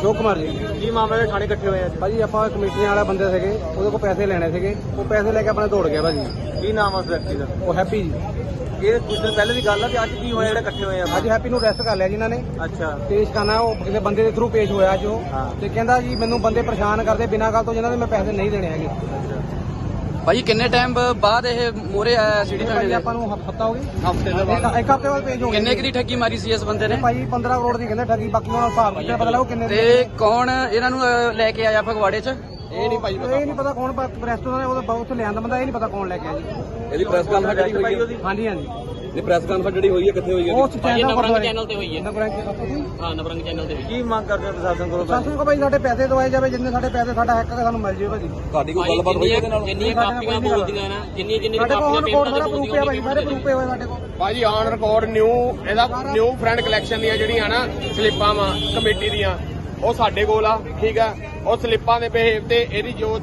ਸ਼ੋਕ ਕੁਮਾਰ ਜੀ। ਕੀ ਮਾਮਲਾ ਹੈ? ਥਾਣੇ ਇਕੱਠੇ ਹੋਏ ਆ ਭਾਜੀ ਆਪਾਂ ਕਮੇਟੀਆਂ ਵਾਲੇ ਬੰਦੇ ਸੀਗੇ ਉਹਦੇ ਕੋਲ ਪੈਸੇ ਲੈਣੇ ਸੀਗੇ। ਉਹ ਪੈਸੇ ਲੈ ਕੇ ਆਪਣੇ ਦੌੜ ਗਿਆ ਭਾਜੀ। ਕੀ ਨਾਮ ਆ ਉਸ ਵਿਅਕਤੀ ਦਾ? ਉਹ ਹੈਪੀ ਜੀ। ਇਹ ਕੁਝ ਦਿਨ ਪਹਿਲੇ ਦੀ ਗੱਲ ਆ ਤੇ ਅੱਜ ਕੀ ਹੋਇਆ ਜਿਹੜੇ ਇਕੱਠੇ ਹੋਏ ਆ? ਅੱਜ ਹੈਪੀ ਨੂੰ ਅਰੈਸਟ ਕਰ ਲਿਆ ਜੀ ਇਹਨਾਂ ਨੇ। ਅੱਛਾ। ਪੇਸ਼ ਕਰਨਾ ਉਹ ਕਿਸੇ ਬੰਦੇ ਦੇ ਥਰੂ ਪੇਸ਼ ਹੋਇਆ ਅੱਜ ਉਹ। ਹਾਂ। ਤੇ ਕਹਿੰਦਾ ਜੀ ਮੈਨੂੰ ਬੰਦੇ ਪਰੇਸ਼ਾਨ ਕਰਦੇ ਬਿਨਾਂ ਗੱਲ ਤੋਂ ਜਿਨ੍ਹਾਂ ਦੇ ਮੈਂ ਪੈਸੇ ਨਹੀਂ ਦੇਣੇ ਹੈਗੇ। ਭਾਜੀ ਕਿੰਨੇ ਟਾਈਮ ਬਾਅਦ ਇਹ ਮੋਰੇ ਆਇਆ ਭਾਜੀ ਦੇ ਆਪਾਂ ਨੂੰ ਹਫਤਾ ਹੋ ਗਿਆ। ਹਫ਼ਤੇ ਦੇ ਇੱਕ ਇੱਕ ਹਫ਼ਤੇ ਬਾਅਦ ਪੇਸ਼ ਹੋ ਗਿਆ ਕਿੰਨੇ ਕੁ ਦੀ ਠੱਗੀ ਮਾਰੀ ਸੀ ਇਸ ਬੰਦੇ ਨੇ? ਭਾਜੀ 15 ਕਰੋੜ ਦੀ ਕਹਿੰਦੇ ਠੱਗੀ ਬਾਕੀ ਉਹਨਾਂ ਹਿਸਾਬ ਕਿਤੇ ਪਤਾ ਲੱਗੋ ਕਿੰਨੇ ਦੀ ਤੇ ਕੌਣ ਇਹਨਾਂ ਨੂੰ ਲੈ ਕੇ ਆਇਆ ਫਗਵਾੜੇ 'ਚ? ਇਹ ਨਹੀਂ ਭਾਈ ਇਹ ਨਹੀਂ ਪਤਾ ਕੌਣ ਪ੍ਰੈਸ ਤੋਂ ਉਹਦਾ ਬਹੁਤ ਲਿਆਂਦਾ ਬੰਦਾ ਇਹ ਨਹੀਂ ਪਤਾ ਕੌਣ ਲੈ ਕੇ ਆਇਆ। ਜੀ ਇਹਦੀ ਪ੍ਰੈਸ ਕਾਨਫਰੰਸ ਜਿਹੜੀ ਹੋਈ ਹੈ। ਹਾਂਜੀ ਹਾਂਜੀ। ਇਹ ਪ੍ਰੈਸ ਕਾਨਫਰੰਸ ਜਿਹੜੀ ਹੋਈ ਹੈ ਕਿੱਥੇ ਹੋਈ ਹੈ? ਉਹ ਚੈਨਲ ਪਰ ਚੈਨਲ ਤੇ ਹੋਈ ਹੈ। ਨਵਰੰਗ ਹਾਂ ਨਵਰੰਗ ਚੈਨਲ ਤੇ ਕੀ ਮੰਗ ਕਰਦੇ ਹੋ ਪ੍ਰਸ਼ਾਸਨ ਕੋਲੋਂ ਕੋ ਭਾਈ ਸਾਡੇ ਪੈਸੇ ਦਵਾਏ ਜਾਵੇ ਜਿੰਨੇ ਸਾਡੇ ਪੈਸੇ ਸਾਡਾ ਹੈਕ ਸਾਨੂੰ ਮਿਲ ਜਾਵੇ ਭਾਜੀ। ਤੁਹਾਡੀ ਕੋਈ ਗੱਲਬਾਤ ਹੋਈ ਉਹਦੇ ਨਾਲ? ਜਿੰਨੀਆਂ ਕਾਪੀਆਂ ਬੋਲਦੀਆਂ ਨਾ ਜਿੰਨੀਆਂ ਜਿੰਨੀਆਂ ਸਾਡੇ ਕੋਲ ਕਾਪੀਆਂ ਕੋਡ ਸਾਰਾ ਪ੍ਰੂਫ ਹੈ ਭਾਈ ਸਾਰੇ ਪ੍ਰੂਫ ਹੋਏ ਸਾਡੇ ਕੋਲ। ਭਾਜੀ ਔਨ ਰਿਕਾਰਡ ਨਿਊ ਇਹਦਾ ਨਿਊ ਫਰੈਂਡ ਕਲੈਕਸ਼ਨ ਦੀਆਂ ਜਿਹੜੀਆਂ ਨਾ ਸਲਿੱਪਾਂ ਵਾ ਕਮੇਟੀ ਦੀਆਂ ਉਹ ਸਾਡੇ ਕੋਲ ਆ ਠੀਕ ਆ? ਉਹ ਸਲਿੱਪਾਂ ਦੇ ਬਿਹੇਵ ਤੇ ਇਹਦੀ ਜੋ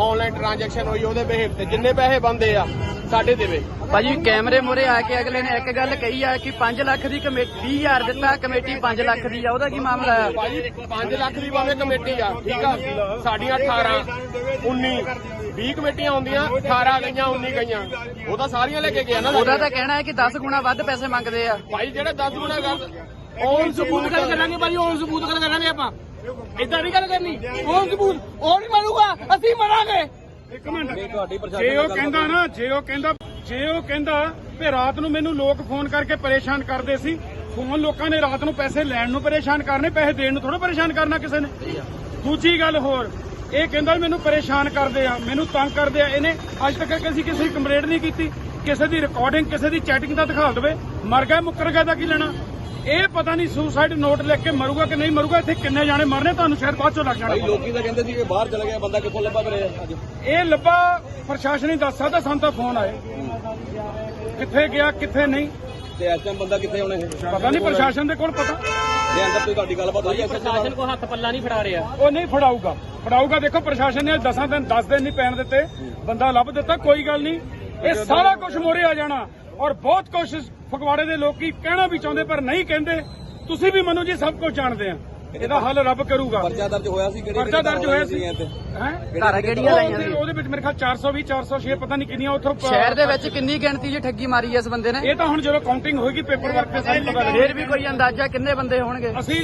ਆਨਲਾਈਨ ਟ੍ਰਾਂਜੈਕਸ਼ਨ ਹੋਈ ਉਹਦੇ ਬਿਹੇਵ ਤੇ ਜਿੰਨੇ ਪੈਸੇ ਬੰਦੇ ਆ ਸਾਡੇ ਦੇਵੇ। ਭਾਜੀ ਕੈਮਰੇ ਮੋਰੇ ਆ ਕੇ ਅਗਲੇ ਨੇ ਇੱਕ ਗੱਲ ਕਹੀ ਆ ਕਿ 5 ਲੱਖ ਦੀ ਕਮੇਟੀ 20000 ਦਿੱਤਾ ਕਮੇਟੀ 5 ਲੱਖ ਦੀ ਆ ਉਹਦਾ ਕੀ ਮਾਮਲਾ ਆ? ਭਾਜੀ 5 ਲੱਖ ਦੀ ਭਾਵੇਂ ਕਮੇਟੀ ਆ ਠੀਕ ਆ? ਸਾਡੀਆਂ 18 19 20 ਕਮੇਟੀਆਂ ਹੁੰਦੀਆਂ 18 ਗਈਆਂ 19 ਗਈਆਂ। ਉਹ ਤਾਂ ਸਾਰੀਆਂ ਲੈ ਕੇ ਗਿਆ ਨਾ ਉਹਦਾ ਤਾਂ ਕਹਿਣਾ ਹੈ ਕਿ 10 ਗੁਣਾ ਵੱਧ ਪੈਸੇ ਮੰਗਦੇ ਆ। ਭਾਈ ਜਿਹੜੇ 10 ਗੁਣਾ ਕਰ ਔਨ ਸਬੂਤ ਗੱਲ ਕਰਾਂਗੇ ਭਾਈ ਔਨ ਸਬੂਤ ਗੱਲ ਕਰਾਂਗੇ ਆਪਾਂ। ਇਦਾਂ ਨਹੀਂ ਗੱਲ ਕਰਨੀ। ਔਨ ਸਬੂਤ ਉਹ ਨਹੀਂ ਮਰੂਗਾ ਅਸੀਂ ਮਰਾਂਗੇ। ਜੇ ਉਹ ਕਹਿੰਦਾ ਨਾ ਜੇ ਉਹ ਕਹਿੰਦਾ ਜੇ ਉਹ ਕਹਿੰਦਾ ਕਿ ਰਾਤ ਨੂੰ ਮੈਨੂੰ ਲੋਕ ਫੋਨ ਕਰਕੇ ਪਰੇਸ਼ਾਨ ਕਰਦੇ ਸੀ ਫੋਨ ਲੋਕਾਂ ਨੇ ਰਾਤ ਨੂੰ ਪੈਸੇ ਲੈਣ ਨੂੰ ਪਰੇਸ਼ਾਨ ਕਰਨੇ ਪੈਸੇ ਦੇਣ ਨੂੰ ਥੋੜਾ ਪਰੇਸ਼ਾਨ ਕਰਨਾ ਕਿਸੇ ਨੇ? ਦੂਜੀ ਗੱਲ ਹੋਰ ਇਹ ਕਹਿੰਦਾ ਮੈਨੂੰ ਪਰੇਸ਼ਾਨ ਕਰਦੇ ਆ ਮੈਨੂੰ ਤੰਗ ਕਰਦੇ ਆ ਇਹਨੇ ਅੱਜ ਤੱਕ ਕਿਸੇ ਕਿਸੇ ਕੰਪਲੇਂਟ ਨਹੀਂ ਕੀਤੀ ਕਿਸੇ ਦੀ ਰਿਕਾਰਡਿੰਗ ਕਿਸੇ ਦੀ ਚੈਟਿੰਗ ਦਾ ਦਿਖਾ ਦੇਵੇ ਮਰ ਗਿਆ ਮੁੱਕਰ ਗਿਆ ਦਾ ਕੀ ਲੈਣਾ? ਇਹ ਪਤਾ ਨਹੀਂ ਸੁਸਾਈਡ ਨੋਟ ਲਿਖ ਕੇ ਮਰੂਗਾ ਕਿ ਨਹੀਂ ਮਰੂਗਾ ਇੱਥੇ ਕਿੰਨੇ ਜਾਣੇ ਮਰਨੇ ਤੁਹਾਨੂੰ ਸ਼ਾਇਦ ਬਾਅਦ ਚੋਂ ਲੱਗ ਜਾਣਾ ਭਾਈ। ਲੋਕੀ ਤਾਂ ਕਹਿੰਦੇ ਸੀ ਕਿ ਬਾਹਰ ਚਲਾ ਗਿਆ ਬੰਦਾ ਕਿੱਥੋਂ ਲੱਭਾ ਫਿਰੇ ਅੱਜ? ਇਹ ਲੱਭਾ ਪ੍ਰਸ਼ਾਸਨ ਹੀ ਦੱਸ ਸਕਦਾ ਸਾਨੂੰ ਤਾਂ ਫੋਨ ਆਏ। ਕਿੱਥੇ ਗਿਆ ਕਿੱਥੇ ਨਹੀਂ? ਤੇ ਇਸ ਟਾਈਮ ਬੰਦਾ ਕਿੱਥੇ ਹੋਣੇ ਇਹ? ਪਤਾ ਨਹੀਂ ਪ੍ਰਸ਼ਾਸਨ ਦੇ ਕੋਲ ਪਤਾ। ਜੇ ਅੰਦਰ ਤੋਂ ਤੁਹਾਡੀ ਗੱਲਬਾਤ ਹੋਈ ਹੈ ਪ੍ਰਸ਼ਾਸਨ ਕੋ ਹੱਥ ਪੱਲਾ ਨਹੀਂ ਫੜਾ ਰਿਹਾ। ਉਹ ਨਹੀਂ ਫੜਾਊਗਾ। ਫੜਾਊਗਾ ਦੇਖੋ ਪ੍ਰਸ਼ਾਸਨ ਨੇ 10 ਦਿਨ 10 ਦਿਨ ਨਹੀਂ ਪੈਣ ਦਿੱਤੇ। ਬੰਦਾ ਲੱਭ ਦਿੱਤਾ ਕੋਈ ਗੱਲ ਨਹੀਂ। ਇਹ ਸਾਰਾ ਕੁਝ ਮੋਰੇ ਆ ਜਾਣਾ। ਔਰ ਬਹੁਤ ਕੋਸ਼ਿਸ਼ ਫਗਵਾੜੇ ਦੇ ਲੋਕੀ ਕਹਿਣਾ ਵੀ ਚਾਹੁੰਦੇ ਪਰ ਨਹੀਂ ਕਹਿੰਦੇ? ਤੁਸੀਂ ਵੀ ਮਨੋ ਜੀ ਸਭ ਕੁਝ ਜਾਣਦੇ ਆ। ਇਹਦਾ ਹੱਲ ਰੱਬ ਕਰੂਗਾ। ਪਰਚਾ ਦਰਜ ਹੋਇਆ ਸੀ ਕਿਹੜੀ ਪਰਚਾ ਦਰਜ ਹੋਇਆ ਸੀ। ਹੈ? ਧਾਰਾ ਕਿਹੜੀਆਂ ਲਾਈਆਂ ਸੀ? ਉਹਦੇ ਵਿੱਚ ਮੇਰੇ ਖਿਆਲ 420 406 ਪਤਾ ਨਹੀਂ ਕਿੰਨੀਆਂ ਉੱਥੋਂ ਸ਼ਹਿਰ ਦੇ ਵਿੱਚ ਕਿੰਨੀ ਗਿਣਤੀ 'ਚ ਠੱਗੀ ਮਾਰੀ ਐ ਇਸ ਬੰਦੇ ਨੇ? ਇਹ ਤਾਂ ਹੁਣ ਜਦੋਂ ਕਾਊਂਟਿੰਗ ਹੋਏਗੀ ਪੇਪਰ ਵਰਕ ਤੇ ਸਾਨੂੰ ਪਤਾ ਲੱਗੇਗਾ ਫੇਰ ਵੀ ਕੋਈ ਅੰਦਾਜ਼ਾ ਕਿੰਨੇ ਬੰਦੇ ਹੋਣਗੇ? ਅਸੀਂ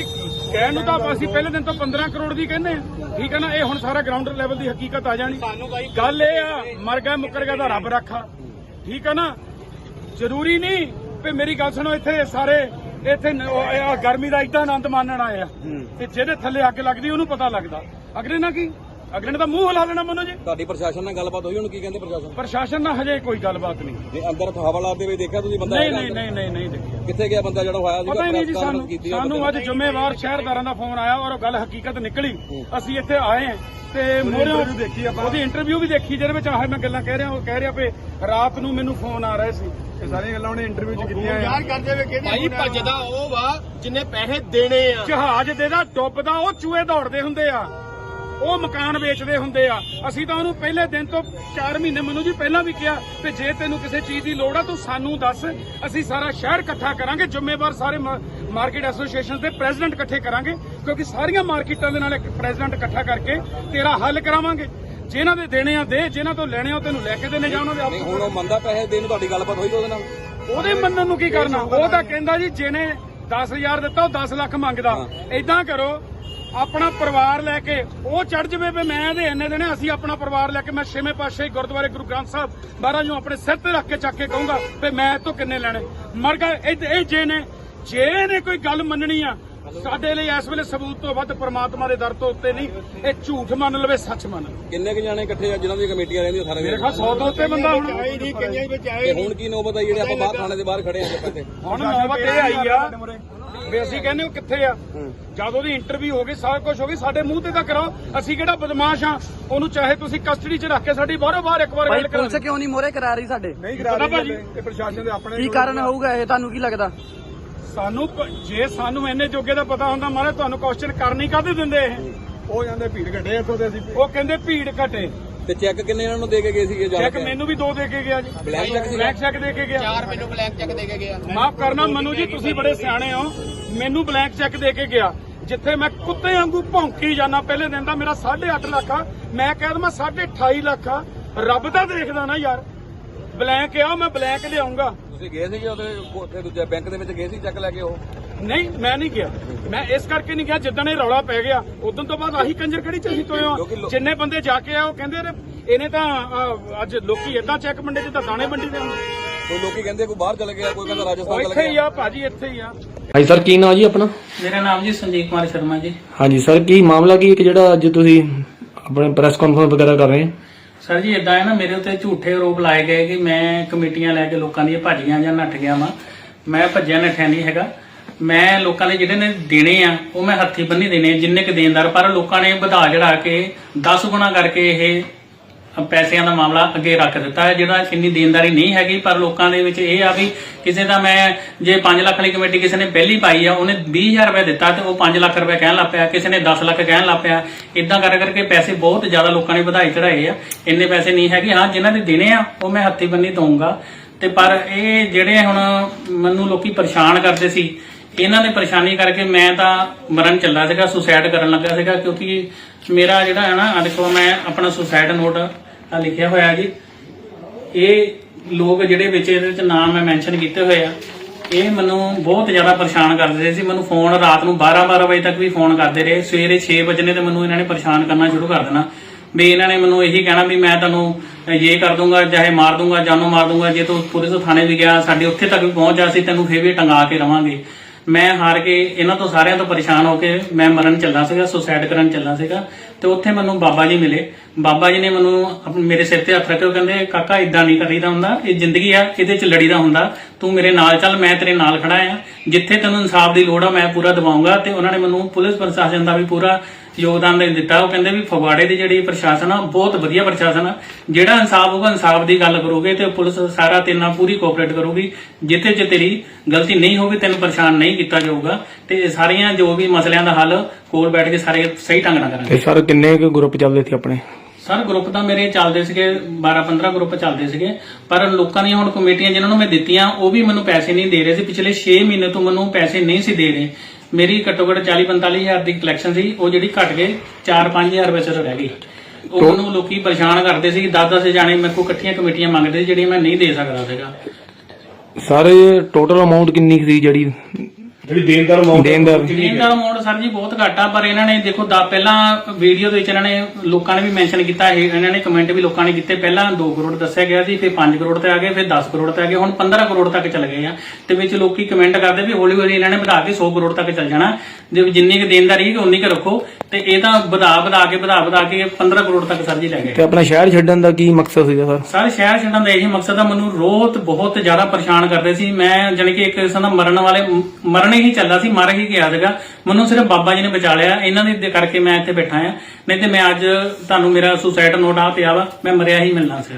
ਕਹਿਣ ਨੂੰ ਤਾਂ ਅਸੀਂ ਪਹਿਲੇ ਦਿਨ ਤੋਂ 15 ਕਰੋੜ ਦੀ ਕਹਿੰਦੇ ਆ। ਠੀਕ ਹੈ ਨਾ? ਇਹ ਹੁਣ ਸਾਰਾ ਗਰਾਊਂਡ ਲੈਵਲ ਦੀ ਹਕੀਕਤ ਆ ਜਾਣੀ। ਗੱਲ ਇਹ ਆ ਮਰ ਗਿਆ ਮੁੱਕਰ ਗਿਆ ਦਾ ਰੱਬ ਰੱਖਾ। ਠੀਕ ਹੈ ਨਾ? ਜ਼ਰੂਰੀ ਨਹੀਂ ਵੀ ਮੇਰੀ ਗੱਲ ਸੁਣੋ ਇੱਥੇ ਸਾਰੇ ਇੱਥੇ ਨ- ਗਰਮੀ ਦਾ ਇਦਾਂ ਆਨੰਦ ਮਾਣਨ ਆਏ ਆ। ਤੇ ਜਿਹਦੇ ਥੱਲੇ ਅੱਗ ਲੱਗਦੀ ਉਹਨੂੰ ਪਤਾ ਲੱਗਦਾ। ਅਗਲੇ ਨਾਲ ਕੀ? ਅਗਲੇ ਨੇ ਤਾਂ ਮੂੰਹ ਹਿਲਾ ਲੈਣਾ ਮਨੋ ਜੀ ਤੁਹਾਡੀ ਪ੍ਰਸ਼ਾਸਨ ਨਾਲ ਗੱਲਬਾਤ ਹੋਈ ਉਹਨੂੰ ਕੀ ਕਹਿੰਦੇ ਪ੍ਰਸ਼ਾਸਨ? ਪ੍ਰਸ਼ਾਸਨ ਨਾਲ ਹਜੇ ਕੋਈ ਗੱਲਬਾਤ ਨਹੀਂ। ਜੇ ਅੰਦਰ ਹਵਾਲਾ ਦੇ ਵਿੱਚ ਦੇਖਿਆ ਤੁਸੀਂ ਬੰਦਾ ਨਹੀਂ ਨਹੀਂ? ਨਹੀਂ ਨਹੀਂ ਨਹੀਂ ਦੇਖਿਆ। ਕਿੱਥੇ ਗਿਆ ਬੰਦਾ ਜਿਹੜਾ ਹੋਇਆ ਸੀਗਾ ਪਤਾ ਨਹੀਂ ਜੀ ਸਾਨੂੰ ਸਾਨੂੰ ਅੱਜ ਜ਼ਿੰਮੇਵਾਰ ਸ਼ਹਿਰਦਾਰਾਂ ਦਾ ਫੋਨ ਆਇਆ ਔਰ ਉਹ ਗੱਲ ਹਕੀਕਤ ਨਿਕਲੀ। ਅਸੀਂ ਇੱਥੇ ਆਏ ਹਾਂ ਤੇ ਮੋਰੇ ਦੇਖੀ ਆਪਾਂ। ਉਹਦੀ ਇੰਟਰਵਿਊ ਵੀ ਦੇਖੀ ਜਿਹਦੇ ਵਿੱਚ ਆਹ ਮੈਂ ਗੱਲਾਂ ਕਹਿ ਰਿਹਾ ਉਹ ਕਹਿ ਰਿਹਾ ਵੀ ਰਾਤ ਨੂੰ ਮੈਨੂੰ ਫੋਨ ਆ ਰਹੇ ਸੀ। ਇਹ ਸਾਰੀਆਂ ਗੱਲਾਂ ਉਹਨੇ ਇੰਟਰਵਿਊ 'ਚ ਕੀਤੀਆਂ ਯਾਰ ਕਰਦੇ ਵੇ ਕਿਹੜੀ ਭਾਈ ਭੱਜਦਾ ਉਹ ਵਾ ਜਿੰਨੇ ਪੈਸੇ ਦੇਣੇ ਆ। ਜਹਾਜ਼ ਦੇ ਦਾ ਡੁੱਬਦਾ ਉਹ ਚੂਹੇ ਦੌੜਦੇ ਹੁੰਦੇ ਆ। ਉਹ ਮਕਾਨ ਵੇਚਦੇ ਹੁੰਦੇ ਆ। ਅਸੀਂ ਤਾਂ ਉਹਨੂੰ ਪਹਿਲੇ ਦਿਨ ਤੋਂ 4 ਮਹੀਨੇ ਮੈਨੂੰ ਜੀ ਪਹਿਲਾਂ ਵੀ ਕਿਹਾ ਤੇ ਜੇ ਤੈਨੂੰ ਕਿਸੇ ਚੀਜ਼ ਦੀ ਲੋੜ ਆ ਤੂੰ ਸਾਨੂੰ ਦੱਸ। ਅਸੀਂ ਸਾਰਾ ਸ਼ਹਿਰ ਇਕੱਠਾ ਕਰਾਂਗੇ ਜ਼ਿੰਮੇਵਾਰ ਸਾਰੇ ਮਾਰਕੀਟ ਐਸੋਸੀਏਸ਼ਨ ਦੇ ਪ੍ਰੈਜ਼ੀਡੈਂਟ ਇਕੱਠੇ ਕਰਾਂਗੇ ਕਿਉਂਕਿ ਸਾਰੀਆਂ ਮਾਰਕੀਟਾਂ ਦੇ ਨਾਲ ਇੱਕ ਪ੍ਰੈਜ਼ੀਡੈਂਟ ਇਕੱਠਾ ਕਰਕੇ ਤੇਰਾ ਹੱਲ ਕਰਾਵਾਂਗੇ। ਜਿਨ੍ਹਾਂ ਦੇ ਦੇਣੇ ਆ ਦੇ ਜਿਨ੍ਹਾਂ ਤੋਂ ਲੈਣੇ ਆ ਤੈਨੂੰ ਲੈ ਕੇ ਦੇਣੇ ਜਾਂ ਉਹਨਾਂ ਦੇ ਨਹੀਂ ਹੁਣ ਉਹ ਮੰਦਾ ਪੈਸੇ ਦੇਣ ਤੁਹਾਡੀ ਗੱਲਬਾਤ ਹੋਈ ਉਹਦੇ ਨਾਲ। ਉਹਦੇ ਮੰਨਣ ਨੂੰ ਕੀ ਕਰਨਾ? ਉਹ ਤਾਂ ਕਹਿੰਦਾ ਜੀ ਜਿਹਨੇ 10000 ਦਿੱਤਾ ਉਹ 10 ਲੱਖ ਮੰਗਦਾ। ਏਦਾਂ ਕਰੋ ਆਪਣਾ ਪਰਿਵਾਰ ਲੈ ਕੇ ਉਹ ਚੜ ਜਵੇ ਵੀ ਮੈਂ ਇਹਦੇ ਇੰਨੇ ਦੇਣੇ ਅਸੀਂ ਆਪਣਾ ਪਰਿਵਾਰ ਲੈ ਕੇ ਮੈਂ ਛੇਵੇਂ ਪਾਤਸ਼ਾਹੀ ਗੁਰਦੁਆਰੇ ਗੁਰੂ ਗ੍ਰੰਥ ਸਾਹਿਬ ਮਹਾਰਾਜ ਨੂੰ ਆਪਣੇ ਸਿਰ ਤੇ ਰੱਖ ਕੇ ਚੱਕ ਕੇ ਕਹੂੰਗਾ ਵੀ ਮੈਂ ਇਹ ਤੋਂ ਕਿੰਨੇ ਲੈਣੇ। ਮਰ ਗਏ, ਇਹ ਇਹ ਜੇ ਨੇ ਜੇ ਨੇ ਕੋਈ ਗੱਲ ਮੰਨਣੀ ਆ ਸਾਡੇ ਲਈ ਇਸ ਵੇਲੇ ਸਬੂਤ ਤੋਂ ਵੱਧ ਪ੍ਰਮਾਤਮਾ ਦੇ ਦਰ ਤੋਂ ਉੱਤੇ ਨਹੀਂ ਇਹ ਝੂਠ ਮੰਨ ਲਵੇ ਸੱਚ ਮੰਨ ਲਵੇ। ਕਿੰਨੇ ਕੁ ਜਾਣੇ ਇਕੱਠੇ ਆ ਜਿਨ੍ਹਾਂ ਦੀਆਂ ਕਮੇਟੀਆਂ ਰਹਿੰਦੀਆਂ ਸਾਰੇ ਮੇਰੇ ਖਿਆਲ 100 ਤੋਂ ਉੱਤੇ ਬੰਦਾ ਹੁਣ ਤੇ ਹੁਣ ਕੀ ਨੌਬਤ ਆਈ ਜਿਹੜੇ ਆਪਾਂ ਬਾਹਰ ਥਾਣੇ ਦੇ ਬਾਹਰ ਖੜੇ ਆ ਤੇ ਹੁਣ ਨੌਬਤ ਇਹ ਆਈ ਆ ਵੀ ਅਸੀਂ ਕਹਿੰਦੇ ਉਹ ਕਿੱਥੇ ਆ? ਜਦ ਉਹਦੀ ਇੰਟਰਵਿਊ ਹੋ ਗਈ ਸਾਰਾ ਕੁਝ ਹੋ ਗਈ ਸਾਡੇ ਮੂੰਹ ਤੇ ਤਾਂ ਕਰਾਓ ਅਸੀਂ ਕਿਹੜਾ ਬਦਮਾਸ਼ ਆ? ਉਹਨੂੰ ਚਾਹੇ ਤੁਸੀਂ ਕਸਟਡੀ 'ਚ ਰੱਖ ਕੇ ਸਾਡੀ ਬਾਹਰੋਂ ਬਾਹਰ ਇੱਕ ਵਾਰ ਗੱਲ ਕਰਾ ਪੁਲਿਸ ਕਿਉਂ ਨਹੀਂ ਮੋਰੇ ਕਰਾ ਰਹੀ ਸਾਡੇ? ਨਹੀਂ ਕਰਾ ਭਾਜੀ। ਇਹ ਪ੍ਰਸ਼ਾਸਨ ਦੇ ਆਪਣੇ ਕੀ ਕਾਰਨ ਹੋਊਗਾ ਇਹ? ਤੁਹਾਨੂੰ ਕੀ ਲੱਗਦਾ? ਸਾਨੂੰ ਜੇ ਸਾਨੂੰ ਇੰਨੇ ਜੋਗੇ ਦਾ ਪਤਾ ਹੁੰਦਾ ਮਾਰੇ ਤੁਹਾਨੂੰ ਕੁਐਸਚਨ ਕਰਨੀ ਕਾਹਦੇ ਦਿੰਦੇ ਇਹ? ਉਹ ਜਾਂਦੇ ਭੀੜ ਘਟੇ ਇੱਥੋਂ ਤੇ ਅਸੀਂ। ਉਹ ਕਹਿੰਦੇ ਭੀੜ ਘਟੇ। ਤੇ ਚੈੱਕ ਕਿੰਨੇ ਇਹਨਾਂ ਨੂੰ ਦੇ ਕੇ ਗਏ ਸੀਗੇ ਚੈੱਕ ਮੈਨੂੰ ਵੀ ਦੋ ਦੇ ਕੇ ਗਿਆ ਜੀ? ਬਲੈਂਕ ਚੈੱਕ ਦੇ ਕੇ ਗਿਆ। ਚਾਰ ਮੈਨੂੰ ਬਲੈਂਕ ਚੈੱਕ ਦੇ ਕੇ ਗਿਆ। ਮਾਫ ਕਰਨਾ ਮਨੂ ਜੀ ਤੁਸੀਂ ਬੜੇ ਸਿਆਣੇ ਹੋ। ਮੈਨੂੰ ਬਲੈਂਕ ਚੈੱਕ ਦੇ ਕੇ ਗਿਆ। ਜਿੱਥੇ ਮੈਂ ਕੁੱਤੇ ਵਾਂਗੂ ਭੌਂਕੀ ਜਾਣਾ ਪਹਿਲੇ ਦਿਨ ਦਾ ਮੇਰਾ 8.5 ਲੱਖ ਆ। ਮੈਂ ਕਹਿ ਦਵਾਂ 28 ਲੱਖ ਆ। ਰੱਬ ਦਾ ਦੇਖਦਾ ਨਾ ਯਾਰ। ਬਲੈਂਕ ਆ ਮੈਂ ਬਲੈਂਕ ਲਿਆਉਂਗਾ। ਤੁਸੀਂ ਗਏ ਸੀ ਉਹਦੇ ਉੱਥੇ ਦੂਜੇ ਬੈਂਕ ਦੇ ਵਿੱਚ ਗਏ ਸੀ ਚੈੱਕ ਲੈ ਕੇ ਉਹ? ਨਹੀਂ ਮੈਂ ਨਹੀਂ ਗਿਆ। ਮੈਂ ਇਸ ਕਰਕੇ ਨਹੀਂ ਗਿਆ ਜਿੱਦਣ ਇਹ ਰੌਲਾ ਪੈ ਗਿਆ। ਉਦੋਂ ਤੋਂ ਬਾਅਦ ਆਹੀ ਕੰਜਰ ਕਿਹੜੀ ਚ ਅਸੀਂ ਤੋਏ ਕਿਉਂਕਿ ਆ ਲੋ- ਜਿੰਨੇ ਬੰਦੇ ਜਾ ਕੇ ਆ ਉਹ ਕਹਿੰਦੇ ਨੇ ਇਹਨੇ ਤਾਂ ਅੱਜ ਲੋਕੀ ਏਦਾਂ ਚੈੱਕ ਮੰਡੇ ਚ ਤਾਂ ਦਾਣੇ ਮੰਡੀ ਦੇ ਹੁੰਦੇ। ਕੋਈ ਲੋਕੀ ਕਹਿੰਦੇ ਕੋਈ ਬਾਹਰ ਚਲੇ ਗਿਆ ਕੋਈ ਕਹਿੰਦਾ ਰਾਜਸਥਾਨ ਚਲੇ ਇੱਥੇ ਹੀ ਗਿਆ। ਆ ਭਾਜੀ ਇੱਥੇ ਹੀ ਆ। ਹਾਂਜੀ ਸਰ ਕੀ ਨਾਮ ਜੀ ਆਪਣਾ? ਮੇਰਾ ਨਾਮ ਜੀ ਸੰਜੀਵ ਕੁਮਾਰ ਸ਼ਰਮਾ ਜੀ। ਹਾਂਜੀ ਸਰ ਕੀ ਮਾਮਲਾ ਕੀ ਹੈ ਕਿ ਜਿਹੜਾ ਅੱਜ ਤੁਸੀਂ ਆਪਣੇ ਪ੍ਰੈਸ ਕਾਨਫਰੰਸ ਵਗੈਰਾ ਕਰ ਰਹੇ ਹੋ? ਸਰ ਜੀ ਇਦਾਂ ਹੈ ਨਾ ਮੇਰੇ ਉੱਤੇ ਝੂਠੇ ਆਰੋਪ ਲਾਏ ਗਏ ਕਿ ਮੈਂ ਕਮੇਟੀਆਂ ਲੈ ਕੇ ਲੋਕਾਂ ਦੀਆਂ ਭਾਜੀਆਂ ਜਾਂ ਨੱਠ ਗਿਆ ਵਾਂ। ਮੈਂ ਭੱਜਿਆ ਨੱਠਿਆ ਨਹੀਂ ਹੈਗਾ। ਮੈਂ ਲੋਕਾਂ ਦੇ ਜਿਹੜੇ ਨੇ ਦੇਣੇ ਆ ਉਹ ਮੈਂ ਹੱਥੀ ਬੰਨੀ ਦੇਣੇ ਆ, ਜਿੰਨੇ ਕ ਦੇਣਦਾਰ ਪਰ ਲੋਕਾਂ ਨੇ ਵਧਾ ਚੜਾ ਕੇ 10 ਗੁਣਾ ਕਰਕੇ ਇਹ ਪੈਸਿਆਂ ਦਾ ਮਾਮਲਾ ਅੱਗੇ ਰੱਖ ਦਿੱਤਾ ਹੈ, ਜਿਹੜਾ ਇੰਨੀ ਦੇਣਦਾਰੀ ਨਹੀਂ ਹੈਗੀ, ਪਰ ਲੋਕਾਂ ਦੇ ਵਿੱਚ ਇਹ ਆ ਵੀ ਕਿਸੇ ਦਾ ਮੈਂ ਜੇ 5 ਲੱਖ ਵਾਲੀ ਕਮੇਟੀ ਕਿਸੇ ਨੇ ਪਹਿਲੀ ਪਾਈ ਆ, ਉਹਨੇ 20000 ਰੁਪਏ ਦਿੱਤਾ ਤੇ ਉਹ 5 ਲੱਖ ਰੁਪਏ ਕਹਿਣ ਲੱਗ ਪਿਆ, ਕਿਸੇ ਨੇ 10 ਲੱਖ ਕਹਿਣ ਲੱਗ ਪਿਆ ਇਦਾਂ ਕਰ ਕਰਕੇ ਪੈਸੇ ਬਹੁਤ ਜ਼ਿਆਦਾ ਲੋਕਾਂ ਨੇ ਵਧਾਈ ਚੜਾਏ ਆ, ਇੰਨੇ ਪੈਸੇ ਨਹੀਂ ਹੈਗੇ। ਹਾਂ, ਜਿਨ੍ਹਾਂ ਦੇ ਦੇਣੇ ਆ, ਉਹ ਮੈਂ ਹੱਥੀ ਬੰਨੀ ਦਊਂਗਾ। ਤੇ ਪਰ ਇਹ ਜਿਹੜੇ ਹੁਣ ਮੈਨੂੰ ਲੋਕੀ ਪਰੇਸ਼ਾਨ ਕਰਦੇ ਸੀ, ਇਹਨਾਂ ਨੇ ਪਰੇਸ਼ਾਨੀ ਕਰਕੇ ਮੈਂ ਤਾਂ ਮਰਨ ਚੱਲਾ ਸੀਗਾ ਸੁਸਾਇਡ ਕਰਨ ਲੱਗਾ ਸੀਗਾ, ਕਿਉਂਕਿ ਮੇਰਾ ਜਿਹੜਾ ਹੈ ਨਾ ਦੇਖੋ ਮੈਂ ਆਪਣਾ ਸੁਸਾਇਡ ਨੋਟ ਆ ਲਿਖਿਆ ਹੋਇਆ ਜੀ। ਇਹ ਲੋਕ ਜਿਹੜੇ ਵਿੱਚ ਇਹਦੇ ਵਿੱਚ ਨਾਮ ਮੈਂ ਮੈਂਸ਼ਨ ਕੀਤੇ ਹੋਏ ਆ। ਇਹ ਮੈਨੂੰ ਬਹੁਤ ਜ਼ਿਆਦਾ ਪਰੇਸ਼ਾਨ ਕਰਦੇ ਸੀ। ਮੈਨੂੰ ਫੋਨ ਰਾਤ ਨੂੰ 12-12 ਵਜੇ ਤੱਕ ਵੀ ਫੋਨ ਕਰਦੇ ਰਹੇ। ਸਵੇਰੇ 6 ਵਜੇ ਤੇ ਮੈਨੂੰ ਇਹਨਾਂ ਨੇ ਪਰੇਸ਼ਾਨ ਕਰਨਾ ਸ਼ੁਰੂ ਕਰ ਦੇਣਾ। ਵੀ ਇਹਨਾਂ ਨੇ ਮੈਨੂੰ ਇਹੀ ਕਹਿਣਾ ਵੀ ਮੈਂ ਤੁਹਾਨੂੰ ਇਹ ਕਰ ਦੂੰਗਾ, ਚਾਹੇ ਮਾਰ ਦੂੰਗਾ, ਜਾਨੋਂ ਮਾਰ ਦੂੰਗਾ। ਜੇ ਤੂੰ ਪੁਲਿਸ ਥਾਣੇ ਵੀ ਗਿਆ, ਸਾਡੇ ਉੱਥੇ ਤੱਕ ਵੀ ਪਹੁੰਚ ਜਾ ਸੀ ਤੈਨੂੰ ਫੇਰ ਵੀ ਟੰਗਾ ਕੇ ਰਵਾਂਗੇ। ਮੈਂ ਹਾਰ ਕੇ ਇਹਨਾਂ ਤੋਂ ਸਾਰਿਆਂ ਤੋਂ ਪਰੇਸ਼ਾਨ ਹੋ ਕੇ ਮੈਂ ਮਰਨ ਚੱਲਾ ਸੀਗਾ ਸੁਸਾਇਡ ਕਰਨ ਚੱਲਾ ਸੀਗਾ ਤੇ ਉੱਥੇ ਮੈਨੂੰ ਬਾਬਾ ਜੀ ਮਿਲੇ। ਬਾਬਾ ਜੀ ਨੇ ਮੈਨੂੰ ਮੇਰੇ ਸਿਰ ਤੇ ਹੱਥ ਰੱਖੇ ਉਹ ਕਹਿੰਦੇ, ਕਾਕਾ ਇਦਾਂ ਨਹੀਂ ਕਰੀਦਾ ਹੁੰਦਾ, ਇਹ ਜ਼ਿੰਦਗੀ ਆ, ਇਹਦੇ ਚ ਲੜੀਦਾ ਹੁੰਦਾ, ਤੂੰ ਮੇਰੇ ਨਾਲ ਚੱਲ, ਮੈਂ ਤੇਰੇ ਨਾਲ ਖੜਾ ਆ। ਜਿੱਥੇ ਤੈਨੂੰ ਇਨਸਾਫ ਦੀ ਲੋੜ ਆ, ਮੈਂ ਪੂਰਾ ਦਵਾਉਂਗਾ। ਤੇ ਉਹਨਾਂ ਨੇ ਮੈਨੂੰ ਪੁਲਿਸ ਪ੍ਰਸ਼ਾਸਨ ਦਾ ਵੀ ਪੂਰਾ ਯੋਗਦਾਨ ਦੇ ਦਿੱਤਾ। ਉਹ ਕਹਿੰਦੇ ਵੀ ਫਗਵਾੜੇ ਦੀ ਜਿਹੜੀ ਪ੍ਰਸ਼ਾਸਨ ਆ ਬਹੁਤ ਵਧੀਆ ਪ੍ਰਸ਼ਾਸਨ ਆ। ਜਿਹੜਾ ਇਨਸਾਫ ਹੋਊਗਾ ਇਨਸਾਫ ਦੀ ਗੱਲ ਕਰੋਗੇ ਤੇ ਪੁਲਿਸ ਸਾਰਾ ਤੇਰੇ ਨਾਲ ਪੂਰੀ ਕੋਆਪਰੇਟ ਕਰੂਗੀ। ਜਿੱਥੇ ਜੇ ਤੇਰੀ ਗਲਤੀ ਨਹੀਂ ਹੋਵੇ ਤੈਨੂੰ ਪਰੇਸ਼ਾਨ ਨਹੀਂ ਕੀਤਾ ਜਾਊਗਾ। ਤੇ ਸਾਰੀਆਂ ਜੋ ਵੀ ਮਸਲਿਆਂ ਦਾ ਹੱਲ ਕੋਲ ਬੈਠ ਕੇ ਸਾਰੇ ਸਹੀ ਢੰਗ ਨਾਲ ਕਰਾਂਗੇ। ਤੇ ਸਰ ਕਿੰਨੇ ਕੁ ਗਰੁੱਪ ਚੱਲਦੇ ਸੀ ਆਪਣੇ? ਸਰ ਗਰੁੱਪ ਤਾਂ ਮੇਰੇ ਚੱਲਦੇ ਸੀਗੇ 12-15 ਗਰੁੱਪ ਚੱਲਦੇ ਸੀਗੇ। ਪਰ ਲੋਕਾਂ ਦੀਆਂ ਹੁਣ ਕਮੇਟੀਆਂ ਜਿਨ੍ਹਾਂ ਨੂੰ ਮੈਂ ਦਿੱਤੀਆਂ ਉਹ ਵੀ ਮੈਨੂੰ ਪੈਸੇ ਨਹੀਂ ਦੇ ਰਹੇ ਸੀ। ਪਿਛਲੇ 6 ਮਹੀਨੇ ਤੋਂ ਮੈਨੂੰ ਪੈਸੇ ਨਹੀਂ ਸੀ ਦੇ ਰਹੇ। ਮੇਰੀ ਘੱਟੋ ਘੱਟ 40-45 ਹਜ਼ਾਰ ਦੀ ਕਲੈਕਸ਼ਨ ਸੀ ਉਹ ਜਿਹੜੀ ਘਟ ਕੇ 4-5 ਹਜ਼ਾਰ ਰੁਪਏ ਸਿਰ ਰਹਿ ਗਈ। ਉਹ ਮੈਨੂੰ ਲੋਕੀ ਪਰੇਸ਼ਾਨ ਕਰਦੇ ਸੀ 10-10 ਜਾਣੇ ਮੇਰੇ ਕੋਲ ਇਕੱਠੀਆਂ ਕਮੇਟੀਆਂ ਮੰਗਦੇ ਸੀ ਜਿਹੜੀਆਂ ਮੈਂ ਨਹੀਂ ਦੇ ਸਕਦਾ ਸੀਗਾ। ਸਰ ਟੋਟਲ ਅਮਾਉਂਟ ਕਿੰਨੀ ਸੀ ਜਿਹੜੀ ਜਿਹੜੀ ਦੇਣਦਾਰ ਅਮਾਉਂਟ ਦੇਣਦਾਰ ਦੇਣਦਾਰ ਅਮਾਉਂਟ ਸਰ ਜੀ ਬਹੁਤ ਘੱਟ ਆ ਪਰ ਇਹਨਾਂ ਨੇ ਦੇਖੋ ਦਾ ਪਹਿਲਾਂ ਵੀਡੀਓ ਦੇ ਵਿੱਚ ਇਹਨਾਂ ਨੇ ਲੋਕਾਂ ਨੇ ਵੀ ਮੈਂਸ਼ਨ ਕੀਤਾ ਇਹ ਇਹਨਾਂ ਨੇ ਕਮੈਂਟ ਵੀ ਲੋਕਾਂ ਨੇ ਕੀਤੇ। ਪਹਿਲਾਂ 2 ਕਰੋੜ ਦੱਸਿਆ ਗਿਆ ਸੀ ਫਿਰ 5 ਕਰੋੜ ਤੇ ਆ ਗਏ ਫਿਰ 10 ਕਰੋੜ ਤੇ ਆ ਗਏ ਹੁਣ 15 ਕਰੋੜ ਤੱਕ ਚੱਲ ਗਏ ਆ। ਤੇ ਵਿੱਚ ਲੋਕੀ ਕਮੈਂਟ ਕਰਦੇ ਵੀ ਹੌਲੀ ਹੌਲੀ ਇਹਨਾਂ ਨੇ ਵਧਾ ਕੇ 100 ਕਰੋੜ ਤੱਕ ਚੱਲ ਜਾਣਾ। ਜੇ ਜਿੰਨੀ ਕੁ ਦੇਣਦਾਰੀ ਹੈ ਉਨੀ ਕੁ ਰੱਖੋ। ਤੇ ਇਹ ਤਾਂ ਵਧਾ ਵਧਾ ਕੇ ਵਧਾ ਵਧਾ ਕੇ 15 ਕਰੋੜ ਤੱਕ ਸਰ ਜੀ ਲੈ ਗਏ। ਤੇ ਆਪਣਾ ਸ਼ਹਿਰ ਛੱਡਣ ਦਾ ਕੀ ਮਕਸਦ ਸੀਗਾ ਸਰ? ਸਾਰੇ ਸ਼ਹਿਰ ਛੱਡਣ ਦਾ ਇਹੀ ਮਕਸਦ ਆ। ਮੈਨੂੰ ਰੋਤ ਬਹੁਤ ਜ਼ਿਆਦਾ ਪਰੇਸ਼ਾਨ ਕਰਦੇ ਸੀ। ਮੈਂ ਜਾਣੀ ਕਿ ਇੱਕ ਕਿਸਮ ਦਾ ਮਰਨ ਵਾਲੇ ਮਰਨ ਹੀ ਚੱਲਦਾ ਸੀ ਮਰ ਹੀ ਗਿਆ ਸੀਗਾ। ਮੈਨੂੰ ਸਿਰਫ ਬਾਬਾ ਜੀ ਨੇ ਬਚਾ ਲਿਆ। ਇਹਨਾਂ ਦੇ ਦੇ ਕਰਕੇ ਮੈਂ ਇੱਥੇ ਬੈਠਾ ਆ ਨਹੀਂ ਤੇ ਮੈਂ ਅੱਜ ਤੁਹਾਨੂੰ ਮੇਰਾ ਸੁਸਾਇਡ ਨੋਟ ਆ ਪਿਆ ਵਾ। ਮੈਂ ਮਰਿਆ ਹੀ ਮਿਲਣਾ ਸੀ